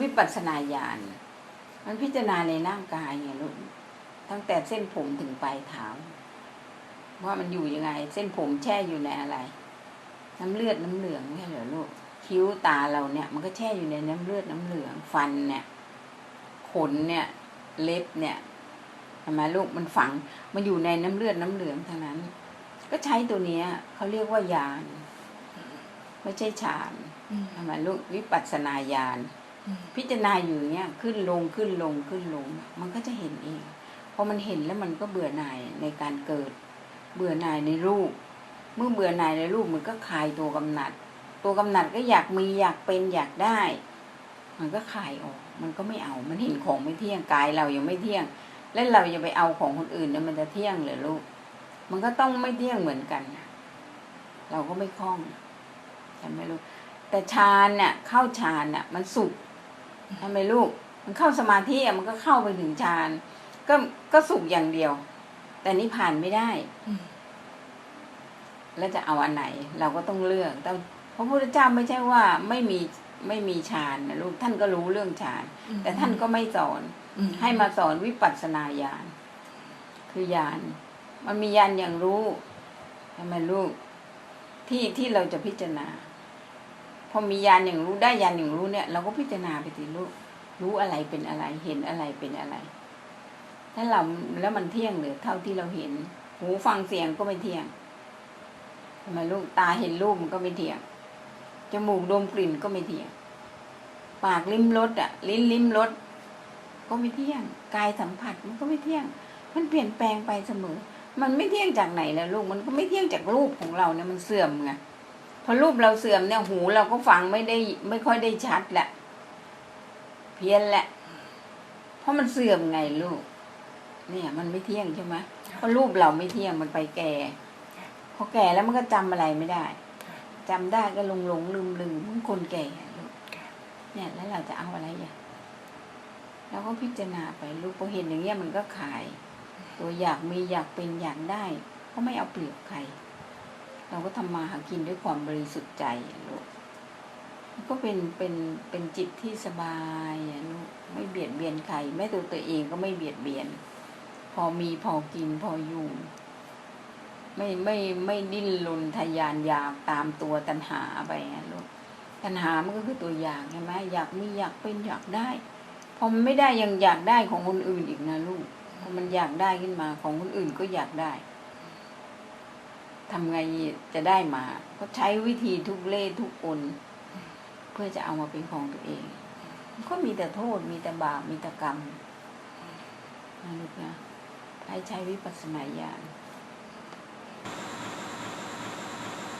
วิปัสสนาญาณมันพิจารณาในร่างกายไงลูกตั้งแต่เส้นผมถึงปลายเท้าว่ามันอยู่ยังไง เส้นผมแช่อยู่ในอะไร น้ำเลือดน้ำเหลืองไม่ใช่เหรอลูกคิ้วตาเราเนี่ย มันก็แช่อยู่ในน้ำเลือดน้ำเหลืองฟันเนี่ย ขนเนี่ย เล็บเนี่ยทำไมลูกมันฝัง มันอยู่ในน้ำเลือดน้ำเหลืองทั้งนั้น ก็ใช้ตัวเนี้ยเขาเรียกว่ายานไม่ใช่ฌานอืมทำไมลูกวิปัสสนาญาณอืม พิจารณาอยู่เงี้ยขึ้นลงขึ้นลงขึ้นลง มันก็จะเห็นเองพอมันเห็นแล้วมันก็เบื่อหน่ายในการเกิด เบื่อหน่ายในรูป เมื่อเบื่อหน่ายในรูปมันก็คลายตัวกำหนัด ตัวกำหนัดก็อยากมีอยากเป็นอยากได้ มันก็คลายออก มันก็ไม่เอา มันเห็นของไม่เที่ยงกายเรายังไม่เที่ยง แล้วเราจะไปเอาของคนอื่นเนี่ยมันจะเที่ยงหรือลูก มันก็ต้องไม่เที่ยงเหมือนกันเราก็ไม่คล่องใช่ไหมลูกแต่ฌานเนี่ยเข้าฌานเนี่ยมันสุข ทำไมลูก มันเข้าสมาธิอะมันก็เข้าไปถึงฌานก็ก็สุขอย่างเดียว แต่นิพพานไม่ได้อืมแล้วจะเอาอันไหน เราก็ต้องเลือกแต่พระพุทธเจ้าไม่ใช่ว่าไม่มีไม่มีฌานนะลูกท่านก็รู้เรื่องฌานแต่ท่านก็ไม่สอนอืมให้มาสอนวิปัสสนาญาณคือญาณมันมีญาณอย่างรู้ทำไมลูกที่ที่เราจะพิจารณา พอมีญาณอย่งรู้ได้ญาณอย่งรู้เนี่ย เราก็พิจารณาไปสิลูกรู้อะไรเป็นอะไร เห็นอะไรเป็นอะไร ถ้าเราแล้วมันเที่ยงหรือเท่าที่เราเห็น หูฟังเสียงก็ไม่เที่ยงทำไมลูกตาเห็นรูปมันก็ไม่เที่ยงจมูกดมกลิ่นก็ไม่เที่ยง ปากลิ้มรสอะ ลิ้นลิ้มรสก็ไม่เที่ยง กายสัมผัสมันก็ไม่เที่ยง มันเปลี่ยนแปลงไปเสมอ มันไม่เที่ยงจากไหนแล้วลูก มันก็ไม่เที่ยงจากรูปของเราเนี่ยมันเสื่อมไง พอรูปเราเสื่อมเนี่ยหูเราก็ฟังไม่ได้ไม่ค่อยได้ชัดแหละ เพี้ยนแหละ เพราะมันเสื่อมไงลูก เนี่ย มันไม่เที่ยงใช่ไหมเพราะรูปเราไม่เที่ยงมันไปแก่พอแก่แล้วมันก็จำอะไรไม่ได้จำได้ก็หลงหลงลืมลืมเหมันคนแก่ลูกเนี่ย แล้วเราจะเอาอะไรอะเราก็พิจารณาไปลูกพอเห็นอย่างเงี้ยมันก็ขาย ตัวอยากมีอยากเป็นอยากได้ ก็ไม่เอาเปรียบใคร เราก็ทำมาหากินด้วยความบริสุทธิ์ใจลูกก็เป็นเป็นเป็นจิตที่สบายลูกไม่เบียดเบียนใครแม้ตัวตัวเองก็ไม่เบียดเบียน พอมีพอกินพออยู่ ไม่ไม่ไม่ดิ้นรนทะยานอยากตามตัวตัณหาไปอะลูกตัณหามันก็คือตัวอยากใช่ไหมอยากมีอยากเป็นอยากได้พอมันไม่ได้ยังอยากได้ของคนอื่นอีกนะลูกพอมันอยากได้ขึ้นมาของคนอื่นก็อยากได้ ทำไงจะได้มา ก็ใช้วิธีทุกเล่ทุกคน เพื่อจะเอามาเป็นของตัวเอง ก็มีแต่โทษ มีแต่บาป มีแต่กรรมนะลูกนะให้ใช้วิปัสสนาญาณ